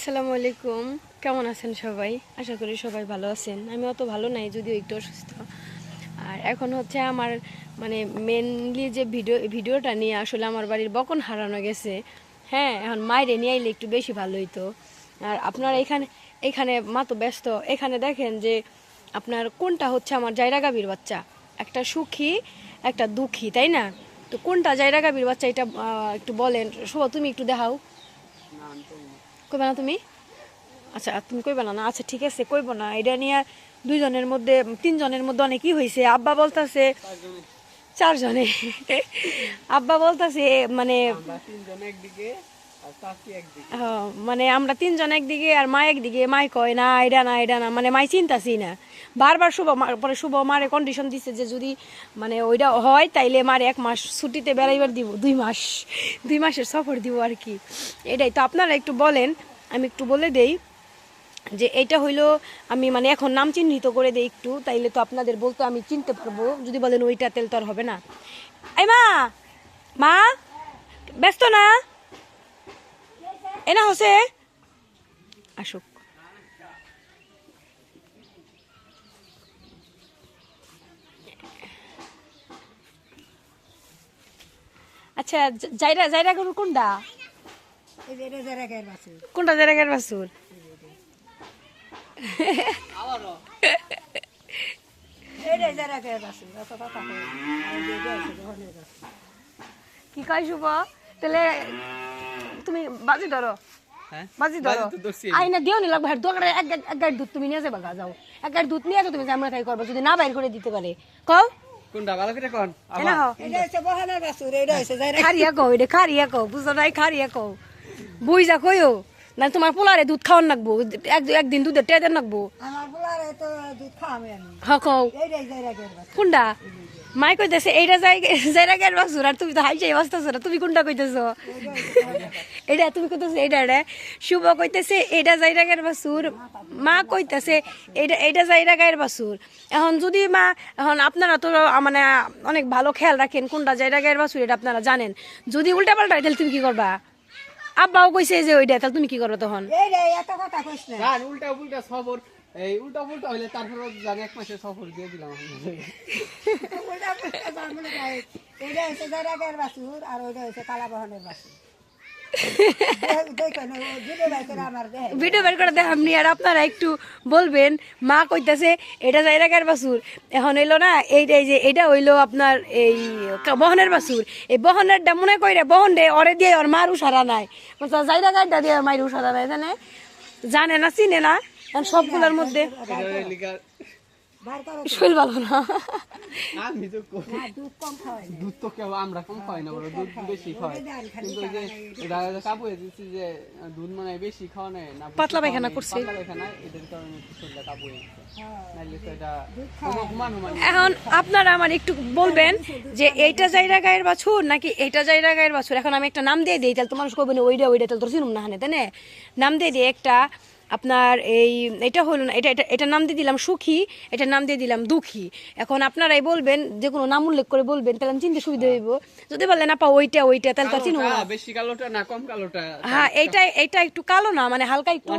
আসসালামু আলাইকুম। কেমন আছেন সবাই? আশা করি সবাই ভালো আছেন। আমি অত ভালো নাই, যদিও একটু অসুস্থ। আর এখন হচ্ছে আমার মানে মেনলি যে ভিডিও ভিডিওটা নিয়ে আসলে আমার বাড়ির বকন হারানো গেছে। হ্যাঁ এখন মায়েরে নিয়ে আইলে একটু বেশি ভালো হইতো। আর আপনার এখানে এখানে মা তো ব্যস্ত। এখানে দেখেন যে আপনার কোনটা হচ্ছে আমার জায়রা গাভীর বাচ্চা? একটা সুখী, একটা দুঃখী, তাই না? তো কোনটা জায়রা গাভীর বাচ্চা? এটা একটু বলেন। শোভা, তুমি একটু দেখাও। কইবা না তুমি? আচ্ছা তুমি কইবা না না আচ্ছা ঠিক আছে কইব না। এটা নিয়ে দুইজনের মধ্যে তিনজনের মধ্যে অনেকই হয়েছে আব্বা বলতাছে চারজনে। আব্বা বলতাছে মানে মানে আমরা তিনজন একদিকে আর মা একদিকে। মাই কয় না এটা না এটা না। মানে মাই চিন্তাছি না। বারবার শুভ মা- পরে শুভ মারে কন্ডিশন দিচ্ছে যে যদি মানে ওইটা হয়, তাইলে মারে এক মাস, ছুটিতে বেড়াইবার দিব, দুই মাস, দুই মাসের সফর দিব আর কি। এটাই তো আপনারা একটু বলেন, আমি একটু বলে দেই যে এটা হইল আমি মানে এখন নাম চিহ্নিত করে দেই একটু, তাইলে তো আপনাদের বলতে আমি চিনতে পারব, যদি বলেন ওইটা তেল তো আর হবে না। এই মা মা, ব্যস্ত না? এনা হসে? আসুক। আচ্ছা জ- জাইরা জাইরা গরু কোনটা? কোনটা জাইরা বাসুর কি কয় শুভ? তাহলে তুমি বাজি ধরো। হ্যাঁ? বাজি ধরো। আইনা দিও নি লাগবে দোকানে এক গাড়ি দুধ তুমি নিয়ে যাবে যাও। এক গাড়ি দুধ নিয়ে তুমি তাই করব যদি না বাইর করে দিতে পারে। কও? কোনটা ভালো করে কোন। এনা হও খারিয়া কও এটা খারিয়া কও বুঝো নাই খারিয়া কও। বুঝা যা কইও। না তোমার পোলারে দুধ খাওয়ান লাগবো। এক একদিন দুধের টেদের লাগবো। আমার দুধ খাওয়াবে আমি। হ কও। এইটাই কোনটা? মাই কইতেছে এইটা যাই যাইরা গের বাসুর আর তুমি তো হাই যাই বাসতেছ না তুমি কোনটা কইতেছো? এটা তুমি কইতেছো এইটা রে শুভ কইতেছে এইটা যাইরা গের বাসুর মা কইতেছে এইটা এইটা যাইরা গায়ের বাসুর এখন যদি মা এখন আপনারা তো মানে অনেক ভালো খেয়াল রাখেন কোনটা যাইরা গায়ের বাসুর এটা আপনারা জানেন। যদি উল্টা পাল্টা হয়, তাহলে তুমি কি করবা? আব্বাও কইছে যে ওইটা তাহলে তুমি কি করবে তখন? এইটাই এত কথা কইস না। উল্টা উল্টা সফর এই উল্টা উল্টা হইলে তারপরে জানি এক মাসের সফর দিয়ে দিলাম এইটা হচ্ছে যাই রাখের বাসুর আর ওইটা হচ্ছে কালা বহনের বাসুর ভিডিও বের করে দেখাম আর আপনারা একটু বলবেন। মা কইতাছে, এটা যাই রাখার বাসুর এখন এলো না এইটা এই যে, এটা হইল আপনার এই বহনের বাসুর এই বহনেরটা মনে কইরে বহন রে ওরে দিয়ে ওর মার উসারা নাই। যাই রাখারটা দিয়ে মায়ের উসারা নাই, জানে? জানে না, চিনে না। সবগুলোর মধ্যে শৈল ভালো না। আমি তো কই, দুধ কম খাওয়াই না। দুধ তো কেউ আমরা কম খাই না বড় দুধ বেশি খাই কিন্তু যে কাবু দিচ্ছি যে দুধ মানে বেশি খাওয়া নেই না পাতলা পায়খানা করছে। পাতলা পায়খানা এদের কারণে শরীরটা কাবু হয়ে হুমান এখন আপনারা আমার একটু বলবেন যে এইটা জায়গা গায়ের বাছুর নাকি এইটা জায়গা গায়ের বাছুর? এখন আমি একটা নাম দিয়ে দিই তাহলে তোমার করবেন ওইটা ওইটা তাহলে তোর চিনুম না হানে তাই না? নাম দিয়ে দিই একটা আপনার এই এটা হলো না এটা এটা এটার নাম দিয়ে দিলাম সুখী এটার নাম দিয়ে দিলাম দুঃখী। এখন আপনারাই বলবেন যে কোনো নাম উল্লেখ করে বলবেন তাহলে আমি চিনতে সুবিধা হইব। যদি বললেন আপা ওইটা ওইটা তাহলে তো চিনুম না। বেশি কালোটা না কম কালোটা হ্যাঁ এইটা এইটা একটু কালো না মানে হালকা একটু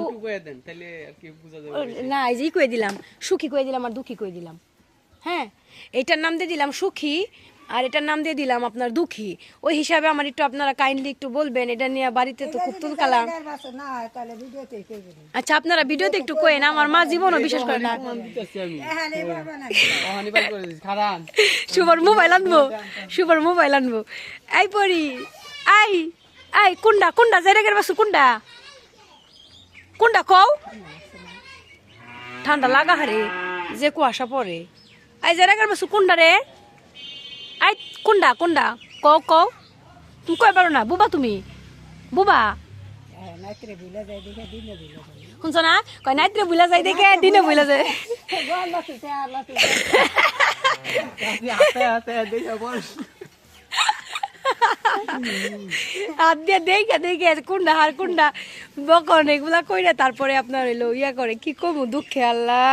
দেন তাহলে আর কি বোঝা যাবে না এই যে কয়ে দিলাম সুখী কয়ে দিলাম আর দুঃখী কয়ে দিলাম। হ্যাঁ এটার নাম দিয়ে দিলাম সুখী আর এটার নাম দিয়ে দিলাম আপনার দুঃখী। ওই হিসাবে আমার একটু আপনারা কাইন্ডলি একটু বলবেন এটা নিয়ে বাড়িতে তো খুব তুলকালাম। আচ্ছা আপনারা ভিডিওতে একটু কয়েন আমার মা জীবনও বিশেষ করে না। সুপার মোবাইল আনব সুপার মোবাইল আনব। এই পরি আই আই কোনটা কোনটা জায়গার বাসু কোনটা কোনটা কও। ঠান্ডা লাগা হারে যে কুয়াশা পরে। আই জায়গার বাসু কোনটা রে। আই কোনটা কোনটা কও কও। তুমি কয় পারো না? বুবা তুমি? বুবা? শুনছ না? কয় নাইত্রে বুলা যায় দেখে, দিনে বুলা যায়। হাত দিয়ে দেখে দেখে, কুন্ডা হার কুন্ডা? বকন এগুলা কইরা তারপরে আপনার হইল ইয়া করে, কি কমু? দুঃখে আল্লাহ।